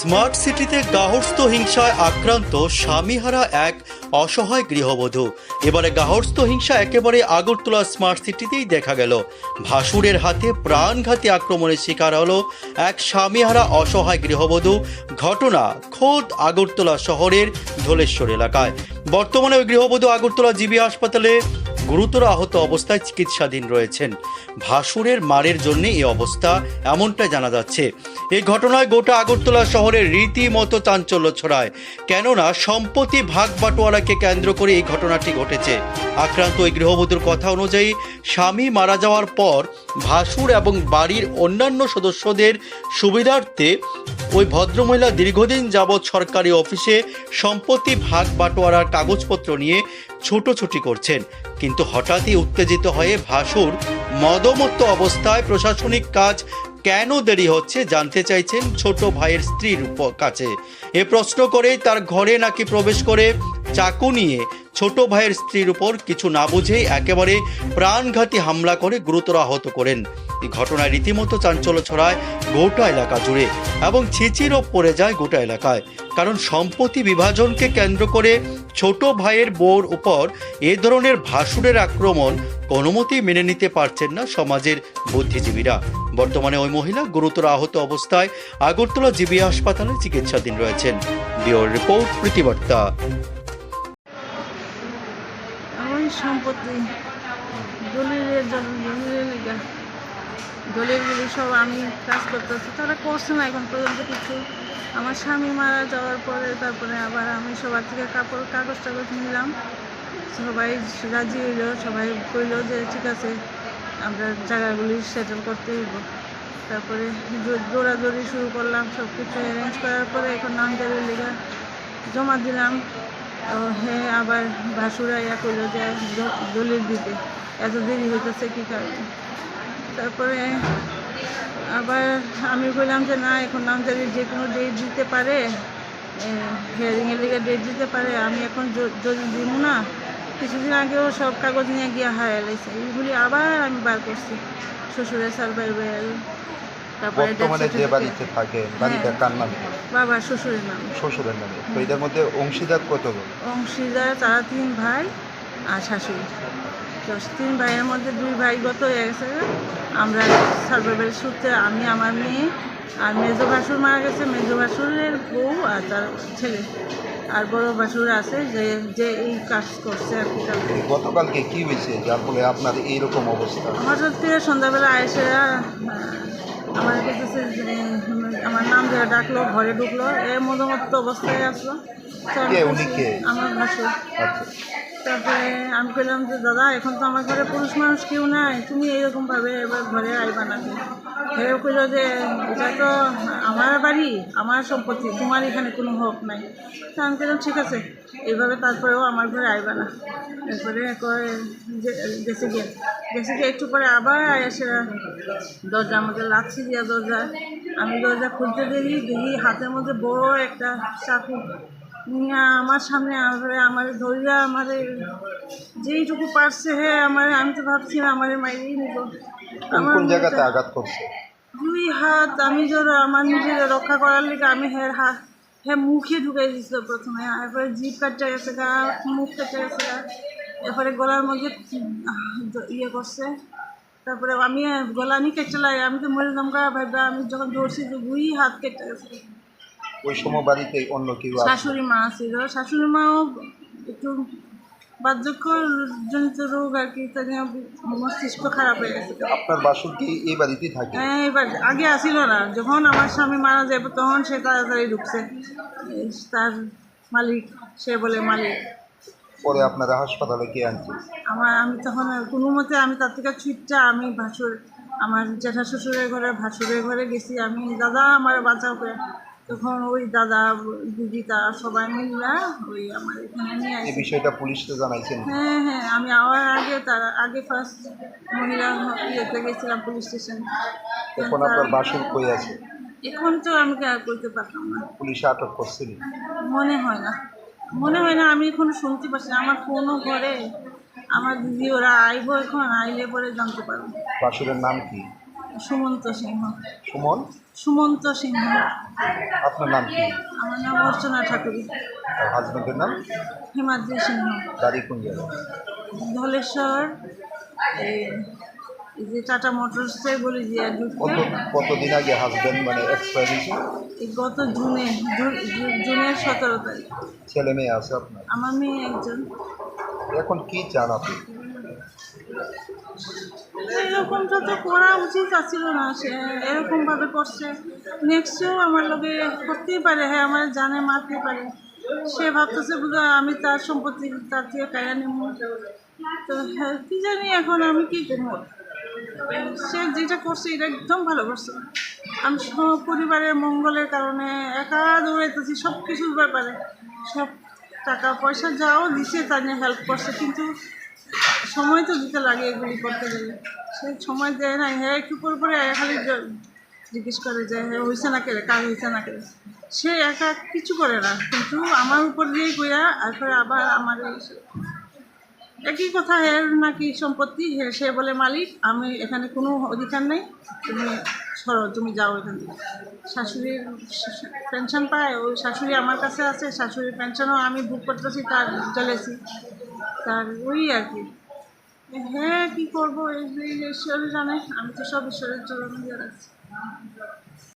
Smart সিটিতে গাহস্থ হিংসায় আক্রান্ত স্বামীহারা এক অসহায় গৃহবধূ। এবারে গাহস্থ হিংসা একেবারে আগরতলা স্মার্ট সিটিতেই দেখা গেল। ভাসুরের হাতে প্রাণঘাতী আক্রমণের শিকার হলো এক স্বামীহারা অসহায় গৃহবধূ। ঘটনা খোদ আগরতলা শহরের ধলেশ্বর এলাকায়। বর্তমানে ওই গৃহবধূ আগরতলা জিবি হাসপাতালে গুরুতর আহত অবস্থায় চিকিৎসাধীন রয়েছেন। ভাসুরের মারের জন্য এই অবস্থা এমনটা জানা যাচ্ছে। এই ঘটনায় গোটা আগরতলা শহরে রীতিমতো চাঞ্চল্য ছড়ায়। কেননা সম্পত্তি ভাগ বাটোয়ারাকে কেন্দ্র করে এই ঘটনাটি ঘটেছে। আক্রান্ত ওই গৃহবধূর কথা অনুযায়ী স্বামী মারা যাওয়ার পর ভাসুর এবং বাড়ির অন্যান্য সদস্যদের সুবিধার্থে ওই ভদ্রমহিলা দীর্ঘদিন যাবৎ সরকারি অফিসে সম্পত্তি ভাগ বাটোয়ারার কাগজপত্র নিয়ে ছোটোছুটি করছেন। কিন্তু হঠাৎই উত্তেজিত হয়ে ভাসুর মদমত্ত অবস্থায় প্রশাসনিক কাজ কেন দেরি হচ্ছে জানতে চাইছেন ছোট ভাইয়ের স্ত্রীর কাছে। এ প্রশ্ন করেই তার ঘরে নাকি প্রবেশ করে চাকু নিয়ে ছোট ভাইয়ের স্ত্রীর উপর কিছু না বুঝেই একেবারে প্রাণঘাতী হামলা করে গুরুতর আহত করেন। এই ঘটনায় রীতিমতো চাঞ্চল্য ছড়ায় গোটা এলাকা জুড়ে এবং ছিচিরও পড়ে যায় গোটা এলাকায়। কারণ সম্পত্তি বিভাজনকে কেন্দ্র করে ছোট ভাইয়ের বোর উপর এ ধরনের ভাসুরের আক্রমণ কোনোমতেই মেনে নিতে পারছেন না সমাজের বুদ্ধিজীবীরা। বর্তমানে ওই মহিলা গুরুতর আহত অবস্থায় আগরতলা জিবি হাসপাতালে চিকিৎসাধীন রয়েছেন। বিওর রিপোর্ট প্রতিবার্তা। ওই সম্পত্তি, দলিলের দলিলের লিগা দলিলগুলি সব আমি কাজ করতেছি। তারা করছে না এখন পর্যন্ত কিছু। আমার স্বামী মারা যাওয়ার পরে তারপরে আবার আমি সবার থেকে কাপড়, কাগজ টাগজ নিলাম। সবাই রাজি হইল, সবাই কইলো যে ঠিক আছে, আমরা জায়গাগুলি সেটেল করতে হইব। তারপরে দৌড়াদৌড়ি শুরু করলাম সব কিছু অ্যারেঞ্জ করার পরে এখন নামজারির লিগা জমা দিলাম। হ্যাঁ আবার ভাসুরা ইয়া করল যে দলিল দিতে। এত দেরি হইতেছে কী কারণে? তারপরে আবার আমি বললাম যে, না, এখন নামজারির যে কোনো ডেট দিতে পারে হিয়ারিংয়ের লিগে ডেট দিতে পারে, আমি এখন যদি দিব না, কিছুদিন আগেও সব কাগজ নিয়ে গিয়ে হারাই লাইছে। এইগুলি আবার আমি বার করছি। শ্বশুরের সার্ভাই বাইল তারপরে বর্তমানে যে বাড়িতে থাকে বাড়িটা হ্যাঁ। কার নামে? বাবা শ্বশুরের নাম। শ্বশুরের নামে। তো এদের মধ্যে অংশীদার কতজন অংশীদার তারা তিন ভাই আর শাশুড়ি। তিন ভাইয়ের মধ্যে দুই ভাই গত হয়ে গেছে। আমরা সার্ভাইভের সূত্রে আমি আমার মেয়ে আর মেজো ভাসুর মারা গেছে। মেজো ভাসুরের বউ আর তার ছেলে। আর বড় ভাসুর আছে যে যে এই কাজ করছে আর কি গতকালকে কি হয়েছে? যার ফলে আপনার এইরকম অবস্থা? আমার সত্যি সন্ধ্যাবেলা এসে আমার কিছু আমার নাম ধরে ডাকলো ঘরে ঢুকলো এ মধ্যমত্ত অবস্থায় আসলো? আমার ভাসুর আচ্ছা। তারপরে আমি বললাম যে দাদা এখন তো আমার ঘরে পুরুষ মানুষ কেউ নাই তুমি এইরকমভাবে এবার ঘরে আইবা না ভেবে কইল যে এটা তো আমার বাড়ি আমার সম্পত্তি তোমার এখানে কোনো হক নাই। তা আমি বললাম ঠিক আছে। এইভাবে তারপরেও আমার ঘরে আইবা না। এরপরে কয় যে- গেছে গিয়ে। গেছে গিয়ে একটু পরে আবার এসে দরজা আমাকে লাচ্ছি দিয়া দরজা। আমি দরজা খুলতে দেরি দেখি হাতের মধ্যে বড় একটা চাকু। আমার সামনে আমার ধরিয়া আমার যেইটুকু পারছে হ্যাঁ আমার আমি তো ভাবছি আমার মাইরেই নিব। আমার কোন জায়গাতে আঘাত করছে? দুই হাত আমি যদি আমার নিজের রক্ষা করার লিগে আমি হের হাত হ্যাঁ মুখে ঢুকাই দিছিল প্রথমে। এরপরে জিভ কাটতে গেছে গা মুখ কাটতে গেছে গা। এরপরে গলার মধ্যে ইয়ে করছে। তারপরে আমি গলা নিয়ে কেটে লাগে আমি তো মরে যাম গা ভাইবা আমি যখন ধরছি যে দুই হাত কেটে গেছে। ওই সময় বাড়িতে অন্য কেউ শাশুড়ি মা ছিল। শাশুড়ি মাও একটু বার্ধক্য জনিত রোগ আর কি জন্য মস্তিষ্ক খারাপ হয়ে গেছে। আপনার বাসুর কি এই বাড়িতেই থাকে? হ্যাঁ এবার আগে আসিল না। যখন আমার স্বামী মারা যাবে তখন সে তাড়াতাড়ি ঢুকছে। তার মালিক সে বলে মালিক পরে আপনারা হাসপাতালে কে আনছে? আমার আমি তখন কোনো মতে আমি তার থেকে ছুটটা আমি ভাসুর আমার জ্যাঠা শ্বশুরের ঘরে ভাসুরের ঘরে গেছি। আমি দাদা আমার বাঁচাও করে। তখন ওই দাদা দিদি তারা সবাই মিললা ওই আমার এখানে নিয়ে এই আসে। বিষয়টা পুলিশকে জানাইছেন? হ্যাঁ হ্যাঁ আমি আওয়ার আগে তার আগে ফার্স্ট মহিলা ইয়েতে গেছিলাম পুলিশ স্টেশন এখন আপনার বাসুর কই আছে? এখন তো আমি আর করতে পারতাম না। পুলিশ আটক করছেন মনে হয় না। মনে হয় না আমি এখন শুনতে পাচ্ছি না। আমার ফোনও ঘরে। আমার দিদি ওরা আইবো এখন আইলে পরে জানতে পারব। বাসুরের নাম কি? সুমন্ত সিংহ। সুমন? সুমন্ত সিংহ। আপনার নাম কি? আমার নাম অর্চনা ঠাকুরি। আর হাজবেন্ডের নাম? হিমাদ্রি সিংহ। গাড়ি কোন জায়গায়? ধলেশ্বর এই যে টাটা মোটরসে বলি যে কত কতদিন আগে হাজবেন্ড মানে এক্সপায়ার হয়েছে? এই গত জুনে জুনের সতেরো তারিখ। ছেলে মেয়ে আছে আপনার? আমার মেয়ে একজন। এখন কি চান আপনি? এরকমটা তো করা উচিত আছিল না, সে এরকমভাবে করছে। নেক্সটেও আমার লোকে করতেই পারে হ্যাঁ আমার জানে মারতে পারে। সে ভাবতেছে বুঝা আমি তার সম্পত্তি তার থেকে কায়া নেব। তো হ্যাঁ কী জানি এখন আমি কী করব? সে যেটা করছে এটা একদম ভালো করছে। আমি সব পরিবারের মঙ্গলের কারণে একা দৌড়াইতেছি সব কিছুর ব্যাপারে। সব টাকা পয়সা যাও, দিছে তা নিয়ে হেল্প করছে। কিন্তু সময় তো দিতে লাগে এগুলি করতে গেলে। সে সময় দেয় না হ্যাঁ একটু পরে পরে খালি জিজ্ঞেস করে যে হ্যাঁ হয়েছে না কেড়ে কাজ হয়েছে না কেড়ে সে একা কিছু করে না। কিন্তু আমার উপর দিয়েই কইয়া তারপরে আবার আমার একই কথা এর নাকি সম্পত্তি? হে সে বলে, মালিক, আমি এখানে কোনো অধিকার নেই। তুমি সরো, তুমি যাও এখান থেকে। শাশুড়ির পেনশন পায়, ওই শাশুড়ি আমার কাছে আছে, শাশুড়ির পেনশনও আমি বুক করতেছি, তার চলেছি তার ওই আর কি। হ্যাঁ কি করব? এই যে ঈশ্বরের জানে আমি তো সব ঈশ্বরের জন্য রাখছি